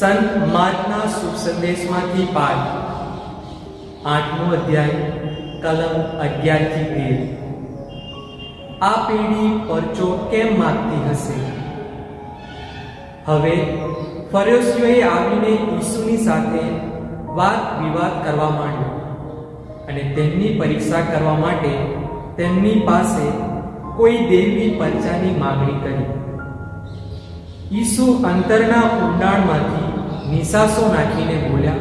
સંત માર્ગના શુભ સંદેશમાંથી પાઠ આઠમો અધ્યાય, કલમ અગિયારથી તેર. આ પેઢી પરચો કેમ માગતી હશે? હવે ફરિસ્તીઓએ આવીને ઈસુની સાથે વાદ વિવાદ કરવા માંડ્યો અને તેમની પરીક્ષા કરવા માટે તેમની પાસે કોઈ દેવી પંચાની માગણી કરી. ઈસુ અંતરના ઊંડાણમાંથી નિસાસો નાખીને બોલ્યા,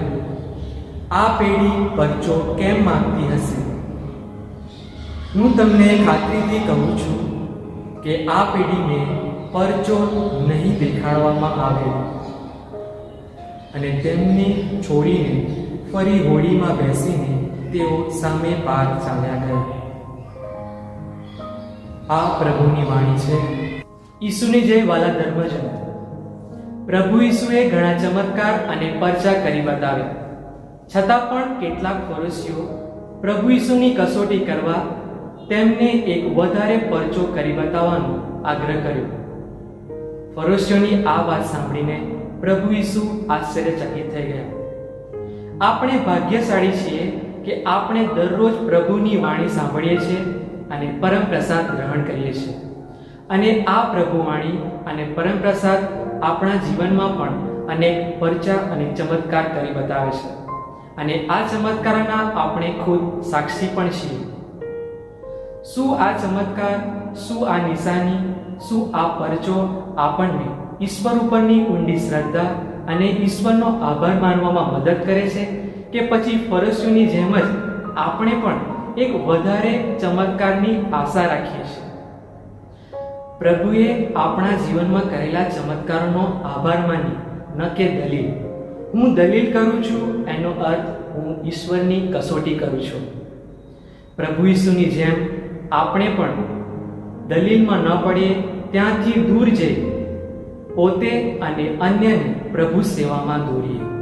આ પેઢી પરચો કેમ માંગતી હશે? હું તમને ખાતરીથી કહું છું કે આ પેઢીને પરચો નહીં દેખાડવામાં આવે. અને તેમને છોડીને ફરી હોડીમાં બેસીને તેઓ સામે પાર ચાલ્યા ગયા. આ પ્રભુની વાણી છે. ઈસુની જય વાલા ધર્મજનો. પ્રભુ ઈસુએ ઘણા ચમત્કાર અને પરચા કરી બતાવ્યા. છતાં પણ કેટલાક ફરોશીઓ પ્રભુ ઈસુની કસોટી કરવા તેમને એક વધારે પરચો કરી બતાવવાનો આગ્રહ કર્યો. ફરોશીઓની આ વાત સાંભળીને પ્રભુ ઈસુ આશ્ચર્યચકિત થઈ ગયા. આપણે ભાગ્યશાળી છીએ કે આપણે દરરોજ પ્રભુની વાણી સાંભળીએ છીએ અને પરમ પ્રસાદ ગ્રહણ કરીએ છીએ. અને આ પ્રભુ વાણી અને પરમ પ્રસાદ આપણા જીવનમાં પણ અનેક પરચા અને ચમત્કાર કરી બતાવે છે. અને આ ચમત્કારના આપણે ખુદ સાક્ષી પણ છીએ. શું આ ચમત્કાર, શું આ નિશાની, શું આ પરચો આપણને ઈશ્વર ઉપરની ઊંડી શ્રદ્ધા અને ઈશ્વરનો આભાર માનવામાં મદદ કરે છે કે પછી ફરસ્યુની જેમ જ આપણે પણ એક વધારે ચમત્કારની આશા રાખીએ છીએ? પ્રભુએ આપણા જીવનમાં કરેલા ચમત્કારોનો આભાર માની, ન કે દલીલ. હું દલીલ કરું છું, એનો અર્થ હું ઈશ્વરની કસોટી કરું છું. પ્રભુ ઈસુની જેમ આપણે પણ દલીલમાં ન પડીએ, ત્યાંથી દૂર જઈ પોતે અને અન્યને પ્રભુ સેવામાં દોરીએ.